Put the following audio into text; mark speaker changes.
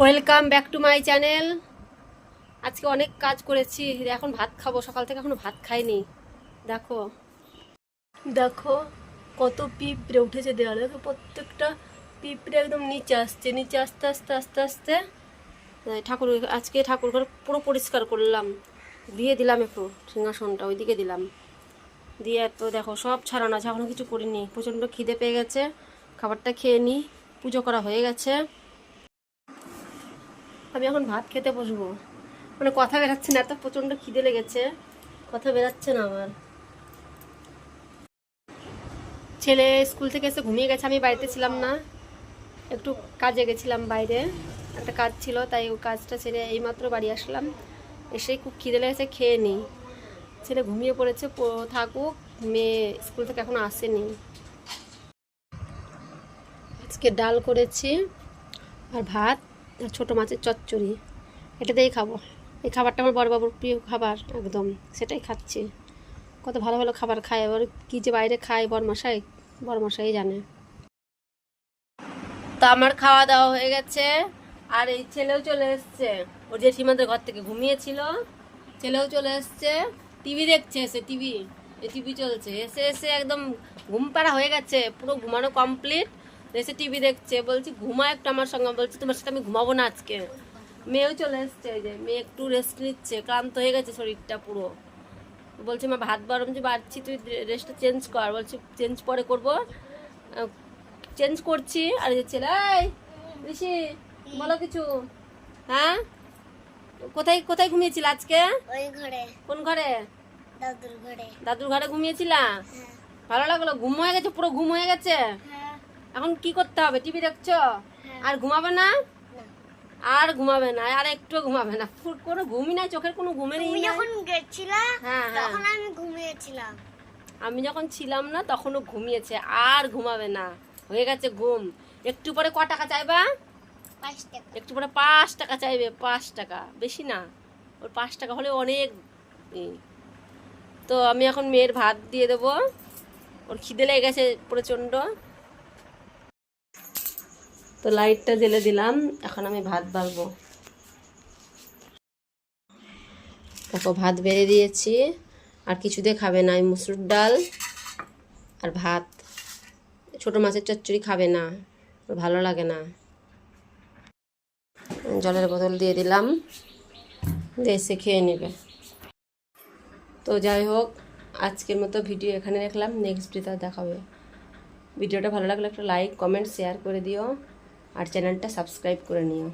Speaker 1: Welcome back to my channel আজকে অনেক কাজ করেছি। এখন ভাত খাব। সকাল থেকে এখনও ভাত খাইনি। দেখো। দেখো, কত পিঁপড়ে উঠেছে দেওয়ালে দেখো, প্রত্যেকটা পিঁপড়ে একদম নিচে আসছে। নিচে আস্তে আস্তে আস্তে আস্তে। ঠাকুর, আজকে ঠাকুর ঘর পুরো পরিষ্কার করলাম। দিয়ে দিলাম একটু সিংহাসনটা, ওইদিকে দিলাম। দিয়ে তো দেখো, সব ছাড়ানো আছে। এখনও কিছু করিনি। প্রচণ্ড খিদে পেয়ে গেছে। খাবারটা খেয়ে নিই পুজো করা হয়ে গেছে। আমি এখন ভাত খেতে বসবো। মানে কথা বেরাচ্ছে না, এত প্রচণ্ড খিদে লেগেছে। কথা বেরাচ্ছে না আমার ছেলে স্কুল থেকে এসে ঘুমিয়ে গেছে, আমি বাড়িতে ছিলাম না। একটু কাজে গেছিলাম বাইরে, একটা কাজ ছিল, তাই ওই কাজটা ছেড়ে এইমাত্র বাড়ি আসলাম। এসেই খুব খিদে লেগেছে, খেয়ে নিই ছেলে ঘুমিয়ে পড়েছে থাকুক, মেয়ে স্কুল থেকে এখনও আসেনি। আজকে ডাল করেছি আর ভাত। ছোটো মাছের চচ্চড়ি, এটা দিয়েই খাব। এই খাবারটা আমার বড়বাবুর প্রিয় খাবার, একদম। সেটাই খাচ্ছি। কত ভালো ভালো খাবার খায়। এবার কী যে বাইরে খায় বরমশাই বরমশাই জানে। তো আমার খাওয়া দাওয়া হয়ে গেছে। আর এই ছেলেও চলে এসছে। ওর জেঠিমাদের ঘর থেকে ঘুমিয়েছিল। ছেলেও চলে এসছে। টিভি দেখছে এসে টিভি। এই টিভি চলছে। এসে এসে একদম ঘুম পাড়া হয়ে গেছে। পুরো ঘুমানো কমপ্লিট এসে টিভি দেখছে বলছি ঘুমা একটু আমার সঙ্গে। বলছি তোমার সাথে আমি ঘুমাবো না আজকে। মেয়েও চলে এসছে এই যে মেয়ে একটু রেস্ট নিচ্ছে ক্লান্ত হয়ে গেছে শরীরটা পুরো। বলছে মা ভাত গরম যে বাড়ছি তুই রেস্টটা চেঞ্জ কর। বলছি চেঞ্জ পরে করব। চেঞ্জ করছি। আর যে ছেলে ঋষি বলো কিছু? হ্যাঁ? কোথায় কোথায় ঘুমিয়েছিল আজকে?
Speaker 2: ওই ঘরে।
Speaker 1: কোন ঘরে?
Speaker 2: দাদুর ঘরে।
Speaker 1: দাদুর ঘরে ঘুমিয়েছিলা?
Speaker 2: হ্যাঁ।
Speaker 1: ভালো লাগল ঘুম হয়ে গেছে পুরো ঘুম হয়ে গেছে? এখন কি করতে হবে? টিভি দেখছ?
Speaker 2: হ্যাঁ।
Speaker 1: আর ঘুমাবে না। আর ঘুমাবে না আর একটু ঘুমাবে না। কোনো ঘুমই নাই চোখের কোনো ঘুমেরই
Speaker 2: তুমি যখন গেছিলা
Speaker 1: হ্যাঁ হ্যাঁ।
Speaker 2: তখন আমি ঘুমিয়েছিলাম।
Speaker 1: আমি যখন ছিলাম না তখনও ঘুমিয়েছে আর ঘুমাবে না। হয়ে গেছে ঘুম। একটু পরে ক টাকা চাইবা? একটু পরে পাঁচ টাকা চাইবে পাঁচ টাকা। বেশি না। ওর পাঁচ টাকা হলে অনেক তো আমি এখন মেয়ের ভাত দিয়ে দেবো। ওর খিদে লেগে গেছে প্রচণ্ড। তো লাইটটা জ্বেলে দিলাম, এখন আমি ভাত বাড়বো দেখো ভাত বেড়ে দিয়েছি, আর কিছু দিয়ে খাবে না মুসুর ডাল আর ভাত। ছোট মাছের চচ্চড়ি খাবে না, ভালো লাগে না। জলের বোতল দিয়ে দিলাম এসে খেয়ে নেবে। তো যাই হোক, আজকের মতো ভিডিও এখানে রাখলাম নেক্সট ভিডিও দেখাবে। ভিডিওটা ভালো লাগলে একটা লাইক কমেন্ট শেয়ার করে দিও। আর চ্যানেলটা সাবস্ক্রাইব করে নিও